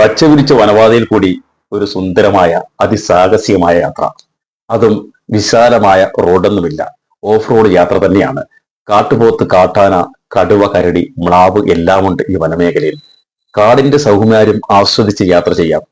പച്ചവിരിച്ച വനപാതയിൽ കൂടി ഒരു സുന്ദരമായ അതിസാഹസികമായ യാത്ര. അതും വിശാലമായ റോഡൊന്നുമില്ല. ഓഫ് റോഡ് യാത്ര തന്നെയാണ്. കാട്ടുപോത്ത് കാട്ടാന കടുവ കരടി മ്ലാവ് എല്ലാമുണ്ട് ഈ വനമേഖലയിൽ. കാടിന്റെ സൗകുമാര്യം ആസ്വദിച്ച് യാത്ര ചെയ്യാം.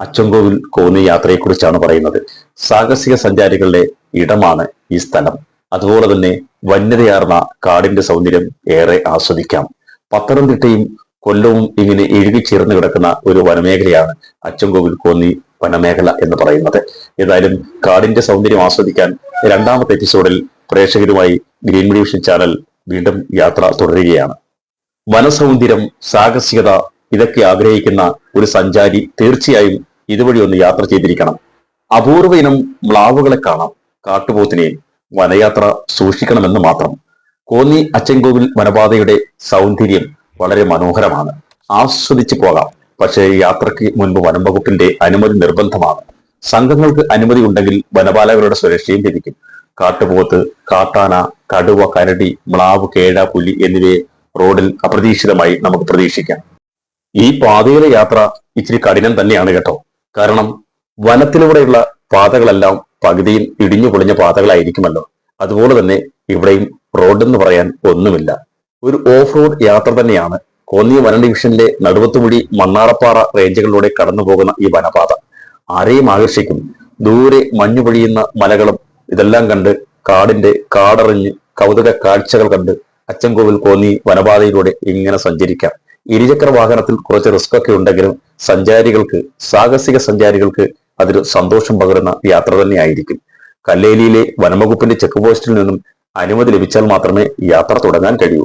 അച്ചൻകോവിൽ കോന്നി യാത്രയെക്കുറിച്ചാണ് പറയുന്നത്. സാഹസിക സഞ്ചാരികളുടെ ഇടമാണ് ഈ സ്ഥലം. അതുപോലെ തന്നെ വന്യതയാർന്ന കാടിന്റെ സൗന്ദര്യം ഏറെ ആസ്വദിക്കാം. പത്തനംതിട്ടയും കൊല്ലവും ഇങ്ങനെ ഇഴുകിച്ചേർന്ന് കിടക്കുന്ന ഒരു വനമേഖലയാണ് അച്ചൻകോവിൽ കോന്നി വനമേഖല എന്ന് പറയുന്നത്. ഏതായാലും കാടിന്റെ സൗന്ദര്യം ആസ്വദിക്കാൻ രണ്ടാമത്തെ എപ്പിസോഡിൽ പ്രേക്ഷകരുമായി ഗ്രീൻ ഡിവിഷൻ ചാനൽ വീണ്ടും യാത്ര തുടരുകയാണ്. വനസൗന്ദര്യം സാഹസികത ഇതൊക്കെ ആഗ്രഹിക്കുന്ന ഒരു സഞ്ചാരി തീർച്ചയായും ഇതുവഴി ഒന്ന് യാത്ര ചെയ്തിരിക്കണം. അപൂർവ ഇനം മ്ലാവുകളെ കാണാം കാട്ടുപോത്തിനെയും വനയാത്ര സൂക്ഷിക്കണമെന്ന് മാത്രം. കോന്നി അച്ചൻകോവിൽ വനപാതയുടെ സൗന്ദര്യം വളരെ മനോഹരമാണ്. ആസ്വദിച്ചു പോകാം. പക്ഷേ യാത്രയ്ക്ക് മുൻപ് വനംവകുപ്പിന്റെ അനുമതി നിർബന്ധമാണ്. സംഘങ്ങൾക്ക് അനുമതി ഉണ്ടെങ്കിൽ വനപാലകരുടെ സുരക്ഷയും ലഭിക്കും. കാട്ടുപോത്ത് കാട്ടാന കടുവ കരടി മ്ലാവ് കേഴ പുലി എന്നിവയെ റോഡിൽ അപ്രതീക്ഷിതമായി നമുക്ക് പ്രതീക്ഷിക്കാം. ഈ പാതയിലെ യാത്ര ഇച്ചിരി കഠിനം തന്നെയാണ് കേട്ടോ. കാരണം വനത്തിലൂടെയുള്ള പാതകളെല്ലാം പകുതിയിൽ ഇടിഞ്ഞു പൊളിഞ്ഞ പാതകളായിരിക്കുമല്ലോ. അതുപോലെ തന്നെ ഇവിടെയും റോഡെന്ന് പറയാൻ ഒന്നുമില്ല. ഒരു ഓഫ് റോഡ് യാത്ര തന്നെയാണ് കോന്നി വന ഡിവിഷനിലെ നടുവത്തുമുടി മണ്ണാറപ്പാറ റേഞ്ചുകളിലൂടെ കടന്നുപോകുന്ന ഈ വനപാത. ആരെയും ആകർഷിക്കും. ദൂരെ മഞ്ഞു പൊഴിയുന്ന മലകളും ഇതെല്ലാം കണ്ട് കാടിന്റെ കാടറിഞ്ഞ് കൗതുക കാഴ്ചകൾ കണ്ട് അച്ചൻകോവിൽ കോന്നി വനപാതയിലൂടെ ഇങ്ങനെ സഞ്ചരിക്കാം. ഇരുചക്ര വാഹനത്തിൽ കുറച്ച് റിസ്ക് ഒക്കെ ഉണ്ടെങ്കിലും സഞ്ചാരികൾക്ക് സാഹസിക സഞ്ചാരികൾക്ക് അതൊരു സന്തോഷം പകരുന്ന യാത്ര തന്നെയായിരിക്കും. കല്ലേലിയിലെ വനംവകുപ്പിന്റെ ചെക്ക് പോസ്റ്റിൽ നിന്നും അനുമതി ലഭിച്ചാൽ മാത്രമേ യാത്ര തുടങ്ങാൻ കഴിയൂ.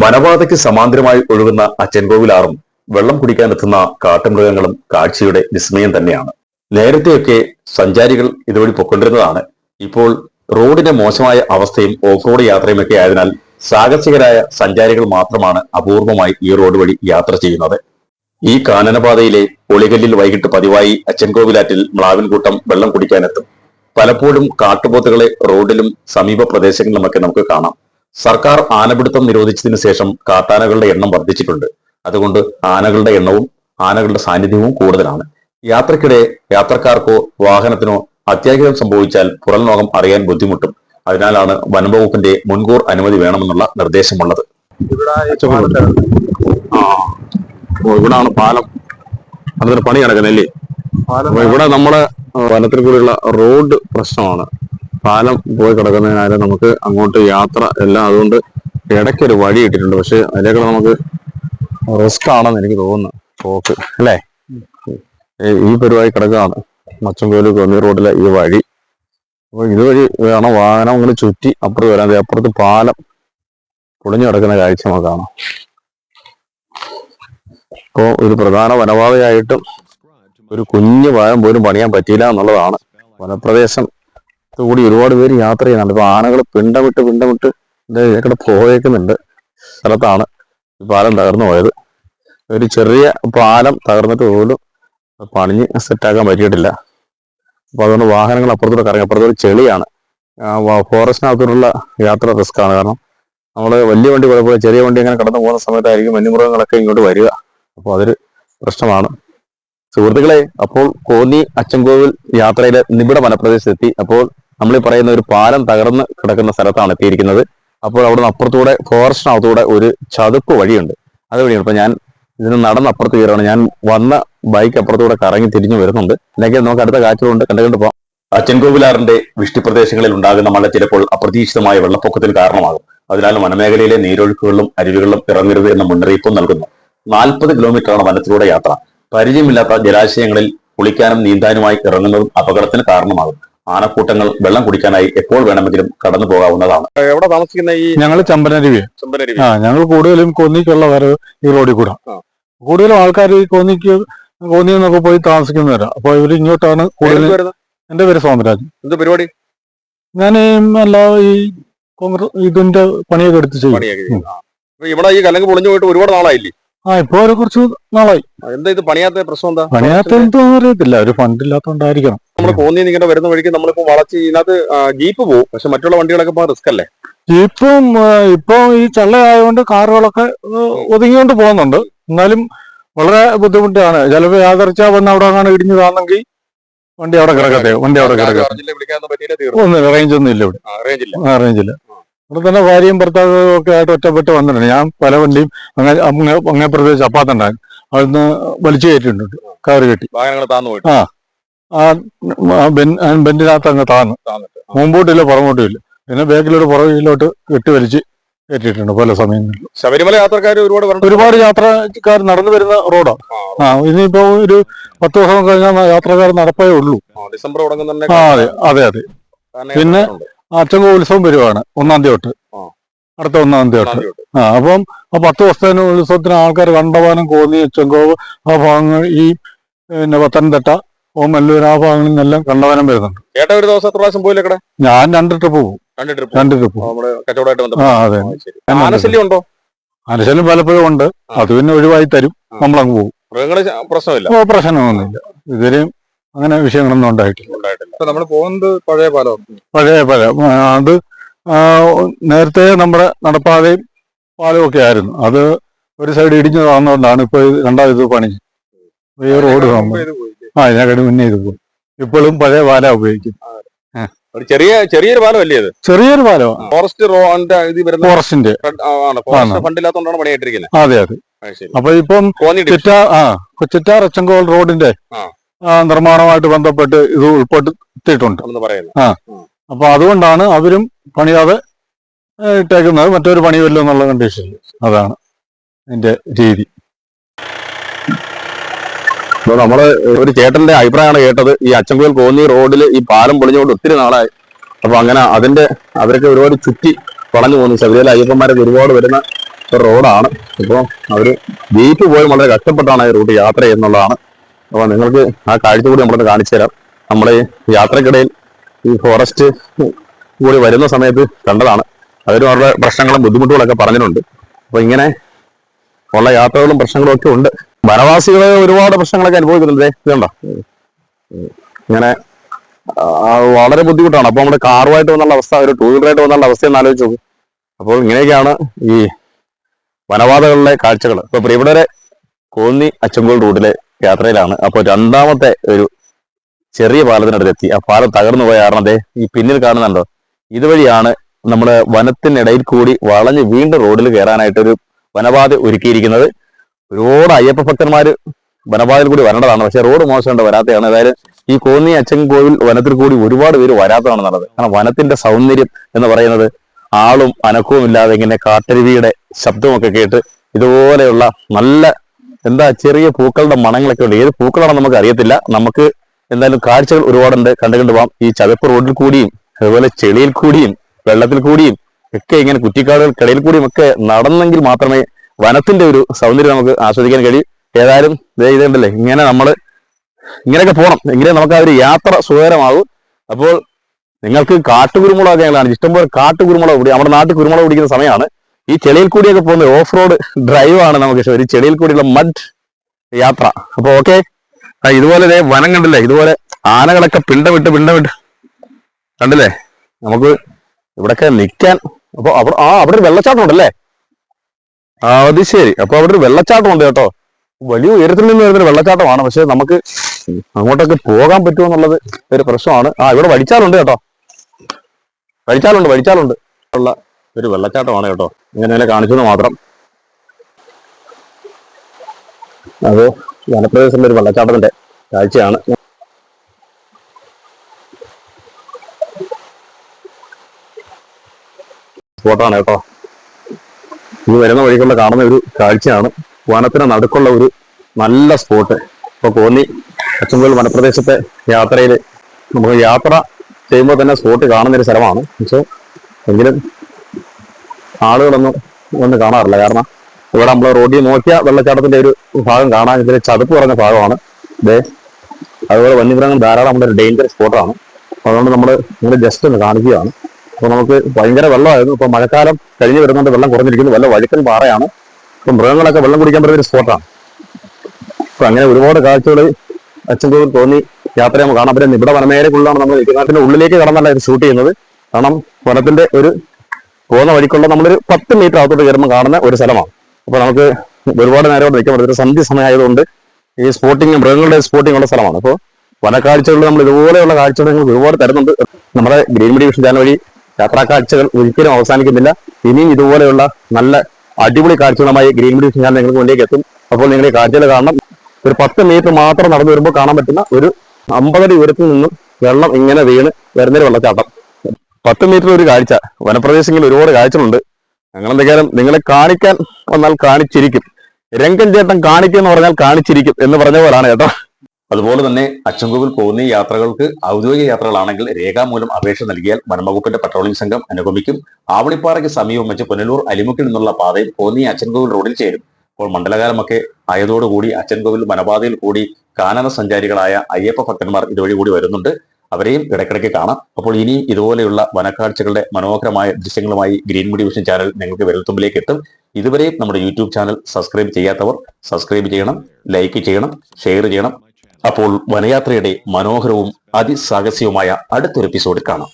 വനപാതയ്ക്ക് സമാന്തരമായി ഒഴുകുന്ന അച്ചൻകോവിലാറും വെള്ളം കുടിക്കാൻ എത്തുന്ന കാട്ടുമൃഗങ്ങളും കാഴ്ചയുടെ വിസ്മയം തന്നെയാണ്. നേരത്തെയൊക്കെ സഞ്ചാരികൾ ഇതുവഴി പൊക്കൊണ്ടിരുന്നതാണ് ഇപ്പോൾ റോഡിന്റെ മോശമായ അവസ്ഥയും ഓഫ് റോഡ് യാത്രയുമൊക്കെ ആയതിനാൽ സാഹസികരായ സഞ്ചാരികൾ മാത്രമാണ് അപൂർവമായി ഈ റോഡ് വഴി യാത്ര ചെയ്യുന്നത്. ഈ കാനനപാതയിലെ ഒളികല്ലിൽ വൈകിട്ട് പതിവായി അച്ചൻകോവിലാറ്റിൽ മ്ലാവിൻകൂട്ടം വെള്ളം കുടിക്കാനെത്തും. പലപ്പോഴും കാട്ടുപോത്തുകളെ റോഡിലും സമീപ പ്രദേശങ്ങളിലുമൊക്കെ നമുക്ക് കാണാം. സർക്കാർ ആനപിടുത്തം നിരോധിച്ചതിന് ശേഷം കാട്ടാനകളുടെ എണ്ണം വർദ്ധിച്ചിട്ടുണ്ട്. അതുകൊണ്ട് ആനകളുടെ എണ്ണവും ആനകളുടെ സാന്നിധ്യവും കൂടുതലാണ്. യാത്രക്കിടെ യാത്രക്കാർക്കോ വാഹനത്തിനോ അത്യാഗ്രഹം സംഭവിച്ചാൽ പുറംലോകം അറിയാൻ ബുദ്ധിമുട്ടും. അതിനാലാണ് വനംവകുപ്പിന്റെ മുൻകൂർ അനുമതി വേണമെന്നുള്ള നിർദ്ദേശമുള്ളത്. ഇവിടാണ് പാലം. അതിന് പണി നടക്കുന്നല്ലേ ഇവിടെ നമ്മുടെ വനത്തിൽ കൂടിയുള്ള റോഡ് പ്രശ്നമാണ്. പാലം പോയി കിടക്കുന്നതിനാലും നമുക്ക് അങ്ങോട്ട് യാത്ര എല്ലാം അതുകൊണ്ട് ഇടയ്ക്കൊരു വഴി ഇട്ടിട്ടുണ്ട് പക്ഷെ അതിലേക്കുള്ള നമുക്ക് റിസ്ക് ആണെന്ന് എനിക്ക് തോന്നുന്നു. പോക്ക് അല്ലേ? ഈ- പരിപാടി കിടക്കുകയാണ് മച്ചൻകോൽ കൊന്നി റോഡിലെ ഈ വഴി. അപ്പൊ ഇതുവഴി വേണം വാഹനം ഇങ്ങനെ ചുറ്റി അപ്പുറത്ത് വരാൻ അപ്പുറത്ത് പാലം പൊളിഞ്ഞു കിടക്കുന്ന കാഴ്ച നമുക്ക് കാണാം. അപ്പോ ഒരു പ്രധാന വനപാതയായിട്ടും ഒരു കുഞ്ഞു പാലം പോലും പണിയാൻ പറ്റിയില്ല എന്നുള്ളതാണ് വനപ്രദേശം കൂടി ഒരുപാട് പേര് യാത്ര ചെയ്യുന്നുണ്ട്. ഇപ്പൊ ആനകൾ പിണ്ടമിട്ട് പിണ്ടമിട്ട് ഇതിലൂടെ പോയേക്കുന്നുണ്ട്. സ്ഥലത്താണ് പാലം തകർന്നു പോയത്. ഒരു ചെറിയ പാലം തകർന്നിട്ട് പോലും പണിഞ്ഞ് സെറ്റാക്കാൻ പറ്റിയിട്ടില്ല. അപ്പോൾ അതുകൊണ്ട് വാഹനങ്ങൾ അപ്പുറത്തൂടെ കറങ്ങി അപ്പുറത്തൂടെ ചെളിയാണ്. ഫോറസ്റ്റിനകത്തോടുള്ള യാത്ര റിസ്ക് ആണ് കാരണം നമ്മൾ വലിയ വണ്ടി കുഴപ്പമില്ല ചെറിയ വണ്ടി അങ്ങനെ കടന്നു പോകുന്ന സമയത്തായിരിക്കും വന്യമൃഗങ്ങളൊക്കെ ഇങ്ങോട്ട് വരിക. അപ്പോൾ അതൊരു പ്രശ്നമാണ്. സുഹൃത്തുക്കളെ അപ്പോൾ കോന്നി അച്ചൻകോവിൽ യാത്രയിലെ നിബിഡ വനപ്രദേശത്തെത്തി. അപ്പോൾ നമ്മൾ ഈ പറയുന്ന ഒരു പാലം തകർന്ന് കിടക്കുന്ന സ്ഥലത്താണ് എത്തിയിരിക്കുന്നത്. അപ്പോൾ അവിടെ നിന്ന് അപ്പുറത്തൂടെ ഫോറസ്റ്റിനകത്തൂടെ ഒരു ചതുപ്പ് വഴിയുണ്ട്. അതുവഴിയാണ് അപ്പൊ ഞാൻ ഇതിന് നടന്ന് അപ്പുറത്ത് കയറുകയാണ്. ഞാൻ വന്ന ബൈക്ക് അപ്പുറത്തൂടെ കറങ്ങി തിരിഞ്ഞു വരുന്നുണ്ട്. അല്ലെങ്കിൽ നമുക്ക് അടുത്ത കാറ്റുകൊണ്ട് കണ്ടു കണ്ടു പോകാം അച്ചൻകോവിലാറിന്റെ വൃഷ്ടിപ്രദേശങ്ങളിൽ ഉണ്ടാകുന്ന മഴ ചിലപ്പോൾ അപ്രതീക്ഷിതമായ വെള്ളപ്പൊക്കത്തിന് കാരണമാകും. അതിനാൽ വനമേഖലയിലെ നീരൊഴുക്കുകളിലും അരുവികളിലും ഇറങ്ങരുത് എന്ന മുന്നറിയിപ്പും നൽകുന്നു. നാൽപ്പത് കിലോമീറ്ററാണ് വനത്തിലൂടെ യാത്ര. പരിചയമില്ലാത്ത ജലാശയങ്ങളിൽ കുളിക്കാനും നീന്താനുമായി ഇറങ്ങുന്നതും അപകടത്തിന് കാരണമാകും ആനക്കൂട്ടങ്ങൾ വെള്ളം കുടിക്കാനായി എപ്പോൾ വേണമെങ്കിലും കടന്നു പോകാവുന്നതാണ്. എവിടെ താമസിക്കുന്ന ഈ ഞങ്ങൾ ചമ്പനരുവി ചമ്പനരുവി ആ ഞങ്ങൾ കൂടുതലും കോന്നിക്കുള്ള വരവ് ഈ റോഡിൽ കൂടെ. കൂടുതലും ആൾക്കാർ ഈ കൊന്നിക്ക് കോന്നി നിന്നൊക്കെ പോയി താമസിക്കുന്നവരാ. അപ്പൊ ഇവർ ഇങ്ങോട്ടാണ് കൂടുതൽ എന്റെ പേര് സോമരാജ്. എന്ത് പരിപാടി? ഞാൻ എല്ലാ ഈ കോൺഗ്രസ് ഇതിന്റെ പണിയൊക്കെ എടുത്ത് ചെയ്യും. ഇവിടെ ഈ കലങ്ക് പൊളിഞ്ഞു പോയിട്ട് ഒരുപാട് നാളായില്ലേ? ആ ഇപ്പൊ ഒരു കുറച്ച് നാളായി. എന്താ ഇത് പണിയാത്ത പ്രശ്നം എന്താ? പണിയാത്ത എന്തോ അറിയത്തില്ല. ഒരു ഫണ്ട് ഇല്ലാത്തോണ്ടായിരിക്കണം. നമ്മൾ കോന്നി ഇങ്ങനെ വരുന്ന വഴിക്ക് നമ്മളിപ്പോ വളച്ച് ഇതിനകത്ത് ജീപ്പ് പോകും പക്ഷെ മറ്റുള്ള വണ്ടികളൊക്കെ ഇപ്പൊ റിസ്ക് അല്ലേ? ഇപ്പം ഇപ്പോ ഈ ചള്ളയായതുകൊണ്ട് കാറുകളൊക്കെ ഒതുങ്ങിക്കൊണ്ട് പോകുന്നുണ്ട്. എന്നാലും വളരെ ബുദ്ധിമുട്ടാണ്. ചിലപ്പോൾ യാദർച്ച വന്ന് അവിടെ അങ്ങനെ ഇടിഞ്ഞു താന്നെങ്കിൽ വണ്ടി അവിടെ കിടക്കട്ടെ. വണ്ടി അവിടെ കിടക്കട്ടെ. ഒന്നും റേഞ്ച് ഒന്നും ഇല്ല ഇവിടെ. റേഞ്ച് ഇല്ല. ഇവിടെ തന്നെ ഭാര്യയും ഭർത്താവും ഒക്കെ ആയിട്ട് ഒറ്റപ്പെട്ട് വന്നിട്ടുണ്ട്. ഞാൻ പല വണ്ടിയും അങ്ങനെ അങ്ങനെ അങ്ങേ പ്രദേശം അപ്പാത്തുണ്ടായിരുന്നു. അവിടുന്ന് വലിച്ചു കയറ്റിയിട്ടുണ്ട്. കാറ് കെട്ടി. വാഹനങ്ങൾ താന്നു പോയിട്ട്. ആ. ആ ബെൻ ആ ബെൻഡിനകത്ത് അങ്ങ് താന്ന്. താന്നിട്ട് മുമ്പോട്ടില്ല പുറകോട്ടും ഇല്ല പിന്നെ ബാക്കിലോട്ട് പുറകിലോട്ട് കെട്ടി വലിച്ച് കയറ്റിയിട്ടുണ്ട് പല സമയങ്ങളിൽ ശബരിമല യാത്രക്കാർ ഒരുപാട് ഒരുപാട് യാത്രക്കാർ നടന്നു വരുന്ന റോഡാണ് ആ ഇനിയിപ്പോ ഒരു പത്ത് വർഷം കഴിഞ്ഞാൽ യാത്രക്കാർ നടപ്പേ ഉള്ളൂ. ഡിസംബർ ആ അതെ അതെ അതെ. പിന്നെ അച്ചങ്കോ ഉത്സവം വരുവാണ് ഒന്നാം തീയതി തൊട്ട്. അടുത്ത ഒന്നാം തീയതി തൊട്ട്. ആ അപ്പം ആ പത്ത് ദിവസത്തിന് ഉത്സവത്തിന് ആൾക്കാർ കണ്ടവാനം കോന്നി ചെങ്കോവ് ആ ഭാഗങ്ങൾ ഈ പിന്നെ പത്തനംതിട്ട ഓമല്ലൂർ ആ ഭാഗങ്ങളിൽ നിന്നെല്ലാം കണ്ടവനം വരുന്നുണ്ട്. ചേട്ടാ ഒരു ദിവസം എത്ര പ്രാവശ്യം പോയില്ല കട? ഞാൻ രണ്ട് ട്രിപ്പ് പോകും രണ്ട് ട്രിപ്പ് രണ്ട് ട്രിപ്പ് നമ്മുടെ കച്ചവടമായിട്ട് ബന്ധപ്പെട്ട്. ആ, ആനശല്യം ഉണ്ടോ? പലപ്പോഴും ഉണ്ട്. അത് പിന്നെ ഒഴിവായി തരും. നമ്മൾ നമ്മളങ്ങ് പോകും മൃഗങ്ങൾ പ്രശ്നമില്ല. ഓ പ്രശ്നമൊന്നുമില്ല. ഇതിലും അങ്ങനെ വിഷയങ്ങളൊന്നും ഉണ്ടായിട്ടില്ല. ഉണ്ടായിട്ടില്ല. നമ്മൾ പോകുന്നത് പഴയ പാലം പഴയ പാലം. അത് നേരത്തെ നമ്മുടെ നടപ്പാതയും പാലവും ഒക്കെ ആയിരുന്നു. അത് ഒരു സൈഡ് ഇടിഞ്ഞു താന്നുകൊണ്ടാണ് ഇപ്പൊ രണ്ടാമത് പണി. ഈ റോഡ് ആ ഇതിനെക്കാട്ടി മുന്നേ ഇത് പോകും ഇപ്പോഴും പഴയ പാല ഉപയോഗിക്കും. ഒരു ചെറിയ ചെറിയൊരു പാലം അല്ലേ ഇത്? ചെറിയൊരു പാലോ ഫോറസ്റ്റ് റോഡിന്റെ ഇത് വരുന്ന ഫോറസ്റ്റിന്റെ. ഫോറസ്റ്റ് ഫണ്ടില്ലാത്തതുകൊണ്ടാണ് പണിയായിട്ടിരിക്കുന്നത്. അതെ അതെ. അത് അപ്പൊ ഇപ്പം. ചിറ്റാ ആ ചിറ്റാർ അച്ചങ്കോൾ റോഡിന്റെ നിർമ്മാണമായിട്ട് ആ, ബന്ധപ്പെട്ട് ഇത് ഉൾപ്പെടുത്തിയിട്ടുണ്ട്. പറയുന്നത് അപ്പൊ അതുകൊണ്ടാണ് അവരും പണിയാതെ ഇട്ടേക്കുന്നത്. മറ്റൊരു പണിയുമല്ലോ എന്നുള്ള കണ്ടീഷനിൽ അതാണ് എന്റെ രീതി. അപ്പൊ നമ്മൾ ഒരു ചേട്ടന്റെ അഭിപ്രായമാണ് കേട്ടത്. ഈ അച്ചൻകോയിൽ കോന്നി റോഡിൽ ഈ പാലം പൊളിഞ്ഞുകൊണ്ട് ഒത്തിരി നാളായി. അപ്പൊ അങ്ങനെ അതിന്റെ അവരൊക്കെ ഒരുപാട് ചുറ്റി വളഞ്ഞു പോകുന്നു ശബരിമല അയ്യപ്പന്മാരൊക്കെ ഒരുപാട് വരുന്ന ഒരു റോഡാണ്. അപ്പോൾ അവർ ജീപ്പ് പോയി വളരെ കഷ്ടപ്പെട്ടാണ് ഈ റൂട്ട് യാത്ര ചെയ്യുന്നുള്ളതാണ്. അപ്പൊ നിങ്ങൾക്ക് ആ കാഴ്ച കൂടി നമ്മളൊന്ന് കാണിച്ചു തരാം. നമ്മുടെ യാത്രക്കിടയിൽ ഈ ഫോറസ്റ്റ് കൂടി വരുന്ന സമയത്ത് കണ്ടതാണ്. അവരും അവരുടെ പ്രശ്നങ്ങളും ബുദ്ധിമുട്ടുകളൊക്കെ പറഞ്ഞിട്ടുണ്ട്. അപ്പോൾ ഇങ്ങനെ ഉള്ള യാത്രകളും പ്രശ്നങ്ങളും ഒക്കെ ഉണ്ട്. വനവാസികൾ ഒരുപാട് പ്രശ്നങ്ങളൊക്കെ അനുഭവിക്കുന്നുണ്ട് ഇതുണ്ടോ? ഇങ്ങനെ വളരെ ബുദ്ധിമുട്ടാണ്. അപ്പൊ നമ്മുടെ കാറുമായിട്ട് വന്നുള്ള അവസ്ഥ ഒരു ടൂ വീലറായിട്ട് വന്നുള്ള അവസ്ഥ എന്ന് ആലോചിച്ച് നോക്കും. അപ്പോൾ ഇങ്ങനെയൊക്കെയാണ് ഈ വനപാതകളിലെ കാഴ്ചകൾ ഇപ്പൊ പ്രിയപ്പെട്ടവരെ കോന്നി അച്ചമ്പോൾ റൂട്ടിലെ യാത്രയിലാണ്. അപ്പോൾ രണ്ടാമത്തെ ഒരു ചെറിയ പാലത്തിനടുത്തെത്തി ആ പാലം തകർന്നു പോയ കാരണം ദേ ഈ പിന്നിൽ കാണുന്നുണ്ടോ? ഇതുവഴിയാണ് നമ്മുടെ വനത്തിനിടയിൽ കൂടി വളഞ്ഞ് വീണ്ടും റോഡിൽ കയറാനായിട്ട് ഒരു വനപാത ഒരുക്കിയിരിക്കുന്നത്. ഒരുപാട് അയ്യപ്പ ഭക്തന്മാര് വനപാതയിൽ കൂടി വരേണ്ടതാണ്. പക്ഷെ റോഡ് മോശമുണ്ട് വരാത്തതാണ്. അതായത് ഈ കോന്നി അച്ചൻ കോവിൽ വനത്തിൽ കൂടി ഒരുപാട് പേര് വരാത്തതാണ് നല്ലത്. കാരണം വനത്തിന്റെ സൗന്ദര്യം എന്ന് പറയുന്നത് ആളും അനക്കവും ഇല്ലാതെ ഇങ്ങനെ കാട്ടരുവിയുടെ ശബ്ദമൊക്കെ കേട്ട് ഇതുപോലെയുള്ള നല്ല എന്താ ചെറിയ പൂക്കളുടെ മണങ്ങളൊക്കെ ഉണ്ട്. ഏത് പൂക്കളാണെന്ന് നമുക്ക് അറിയത്തില്ല. നമുക്ക് എന്തായാലും കാഴ്ചകൾ ഒരുപാടുണ്ട്. കണ്ടുകൊണ്ട് പോകാം ഈ ചതുപ്പ് റോഡിൽ കൂടിയും അതുപോലെ ചെളിയിൽ കൂടിയും വെള്ളത്തിൽ കൂടിയും ഒക്കെ ഇങ്ങനെ കുറ്റിക്കാടുകൾക്കിടയിൽ കൂടിയും ഒക്കെ നടന്നെങ്കിൽ മാത്രമേ വനത്തിന്റെ ഒരു സൗന്ദര്യം നമുക്ക് ആസ്വദിക്കാൻ കഴിയും. ഏതായാലും ഇതുണ്ടല്ലേ ഇങ്ങനെ നമ്മൾ ഇങ്ങനെയൊക്കെ പോകണം എങ്കിലേ നമുക്ക് ആ ഒരു യാത്ര സുഖകരമാകും. അപ്പോൾ നിങ്ങൾക്ക് കാട്ടുകുരുമുളകൊക്കെ ഞങ്ങളാണ്. ഇഷ്ടംപോലെ കാട്ടുകുരുമുളക് കൂടി നമ്മുടെ നാട്ടിൽ കുരുമുളക് പിടിക്കുന്ന സമയമാണ്. ഈ ചെളിയിൽ കൂടിയൊക്കെ പോകുന്ന ഓഫ് റോഡ് ഡ്രൈവാണ് നമുക്ക് ഇഷ്ടം. ഒരു ചെളിയിൽ കൂടിയുള്ള മഡ് യാത്ര. അപ്പൊ ഓക്കെ ഇതുപോലെ ഇതേ വനം കണ്ടില്ലേ? ഇതുപോലെ ആനകളൊക്കെ പിണ്ടമിട്ട് പിണ്ടമിട്ട് കണ്ടില്ലേ? നമുക്ക് ഇവിടൊക്കെ നിൽക്കാൻ അപ്പോൾ അവിടെ ആ അവിടെ ഒരു വെള്ളച്ചാട്ടം ഉണ്ടല്ലേ? ആ അത് ശരി. അപ്പൊ അവിടെ ഒരു വെള്ളച്ചാട്ടം ഉണ്ട് കേട്ടോ. വലിയ ഉയരത്തിൽ നിന്ന് വരുന്നൊരു വെള്ളച്ചാട്ടമാണ്. പക്ഷെ നമുക്ക് അങ്ങോട്ടൊക്കെ പോകാൻ പറ്റുമോ എന്നുള്ളത് ഒരു പ്രശ്നമാണ്. ആ ഇവിടെ വടിച്ചാലുണ്ട് കേട്ടോ. വടിച്ചാലുണ്ട് വടിച്ചാലുണ്ട്. ഉള്ള ഒരു വെള്ളച്ചാട്ടമാണ് കേട്ടോ. ഇങ്ങനെ കാണിച്ചത് മാത്രം. അത് വനപ്രദേശത്തുള്ള ഒരു വെള്ളച്ചാട്ടത്തിന്റെ കാഴ്ചയാണ്. സ്പോട്ടാണ് കേട്ടോ. ഇത് വരുന്ന വഴിക്കുള്ള കാണുന്ന ഒരു കാഴ്ചയാണ് വനത്തിന് നടുക്കുള്ള ഒരു നല്ല സ്പോട്ട് ഇപ്പൊ കോന്നി അച്ചൻകോൽ വനപ്രദേശത്തെ യാത്രയിൽ നമുക്ക് യാത്ര ചെയ്യുമ്പോൾ തന്നെ സ്പോട്ട് കാണുന്ന ഒരു സ്ഥലമാണ്. പക്ഷേ എങ്കിലും ആളുകളൊന്നും ഒന്നും കാണാറില്ല. കാരണം ഇവിടെ നമ്മൾ റോഡിൽ നോക്കിയ വെള്ളച്ചാട്ടത്തിന്റെ ഒരു ഭാഗം കാണാൻ ഇതിൽ ചതുപ്പ് പറഞ്ഞ ഭാഗമാണ്. ഇതേ അതുപോലെ വന്യമൃഗങ്ങൾ ധാരാളം നമ്മുടെ ഒരു ഡേഞ്ചർ സ്പോട്ടാണ് അതുകൊണ്ട് നമ്മൾ നിങ്ങൾ ജസ്റ്റ് ഒന്ന് കാണിക്കുകയാണ്. അപ്പൊ നമുക്ക് ഭയങ്കര വെള്ളമായിരുന്നു. ഇപ്പൊ മഴക്കാലം കഴിഞ്ഞ് വരുന്നുണ്ട് വെള്ളം കുറഞ്ഞിരിക്കുന്നു. വല്ല വഴുക്കൽ പാറയാണ് അപ്പൊ മൃഗങ്ങളൊക്കെ വെള്ളം കുടിക്കാൻ പറ്റുന്ന ഒരു സ്പോട്ടാണ് അപ്പൊ അങ്ങനെ ഒരുപാട് കാഴ്ചകൾ അച്ഛൻ തോന്നി യാത്ര നമുക്ക് കാണാൻ പറ്റും. ഇവിടെ വനമേഖലക്കുള്ളിലാണ് നമ്മൾ നിൽക്കുന്നത്. ഉള്ളിലേക്ക് കടന്നല്ല ഇത് ഷൂട്ട് ചെയ്യുന്നത്. കാരണം വനത്തിന്റെ ഒരു പോകുന്ന വഴിക്കുള്ള നമ്മളൊരു പത്ത് മീറ്റർ അകത്തോട്ട് കയറുമ്പോൾ കാണുന്ന ഒരു സ്ഥലമാണ്. അപ്പൊ നമുക്ക് ഒരുപാട് നേരം അവിടെ നിൽക്കാൻ പറ്റും സന്ധ്യ സമയമായതുകൊണ്ട് ഈ സ്പോട്ടിങ് മൃഗങ്ങളുടെ സ്പോട്ടിംഗ് ഉള്ള സ്ഥലമാണ്. അപ്പോൾ വനക്കാഴ്ചകളിൽ നമ്മൾ ഇതുപോലെയുള്ള കാഴ്ചകൾ ഒരുപാട് തരുന്നുണ്ട്. നമ്മുടെ ഗ്രീൻ മീഡിയ ചാനൽ വഴി യാത്രാ കാഴ്ചകൾ ഒരിക്കലും അവസാനിക്കുന്നില്ല. ഇനിയും ഇതുപോലെയുള്ള നല്ല അടിപൊളി കാഴ്ചകളുമായി ഗ്രീൻ മീഡിയ ഞാൻ നിങ്ങൾക്ക് മുന്നിലേക്ക് എത്തും. അപ്പോൾ നിങ്ങൾ ഈ കാഴ്ചകൾ കാണണം. ഒരു പത്ത് മീറ്റർ മാത്രം നടന്നു വരുമ്പോൾ കാണാൻ പറ്റുന്ന ഒരു അമ്പതടി ഉയരത്തിൽ നിന്നും വെള്ളം ഇങ്ങനെ വീണ് വരുന്നൊരു വെള്ളച്ചാട്ടം. പത്ത് മീറ്റർ ഒരു കാഴ്ച വനപ്രദേശങ്ങളിൽ ഒരുപാട് കാഴ്ചകളുണ്ട്. ഞങ്ങൾ എന്തെങ്കിലും നിങ്ങളെ കാണിക്കാൻ വന്നാൽ കാണിച്ചിരിക്കും. രംഗൻ ചേട്ടൻ കാണിക്കുക എന്ന് പറഞ്ഞാൽ കാണിച്ചിരിക്കും എന്ന് പറഞ്ഞ പോലാണ് കേട്ടോ. അതുപോലെ തന്നെ അച്ചൻകോവിൽ പോകുന്ന യാത്രകൾക്ക് ഔദ്യോഗിക യാത്രകളാണെങ്കിൽ രേഖാമൂലം അപേക്ഷ നൽകിയാൽ വനംവകുപ്പിന്റെ പട്രോളിംഗ് സംഘം അനുഗമിക്കും. ആവണിപ്പാറയ്ക്ക് സമീപം വെച്ച് പുനലൂർ അലിമുക്കിൽ നിന്നുള്ള പാതയിൽ കോന്നി അച്ചൻകോവിൽ റോഡിൽ ചേരും. അപ്പോൾ മണ്ഡലകാലമൊക്കെ ആയതോടുകൂടി അച്ചൻകോവിൽ വനപാതയിൽ കൂടി കാനന സഞ്ചാരികളായ അയ്യപ്പ ഭക്തന്മാർ ഇതുവഴി കൂടി വരുന്നുണ്ട്. അവരെയും ഇടയ്ക്കിടയ്ക്ക് കാണാം. അപ്പോൾ ഇനിയും ഇതുപോലെയുള്ള വനക്കാഴ്ചകളുടെ മനോഹരമായ ദൃശ്യങ്ങളുമായി ഗ്രീൻ മുടി വിഷൻ ചാനൽ നിങ്ങൾക്ക് വിരൽത്തുമ്പിലേക്ക് എത്തും. ഇതുവരെയും നമ്മുടെ യൂട്യൂബ് ചാനൽ സബ്സ്ക്രൈബ് ചെയ്യാത്തവർ സബ്സ്ക്രൈബ് ചെയ്യണം ലൈക്ക് ചെയ്യണം ഷെയർ ചെയ്യണം. അപ്പോൾ വനയാത്രയുടെ മനോഹരവും അതിസാഹസ്യവുമായ അടുത്തൊരു എപ്പിസോഡിൽ കാണാം.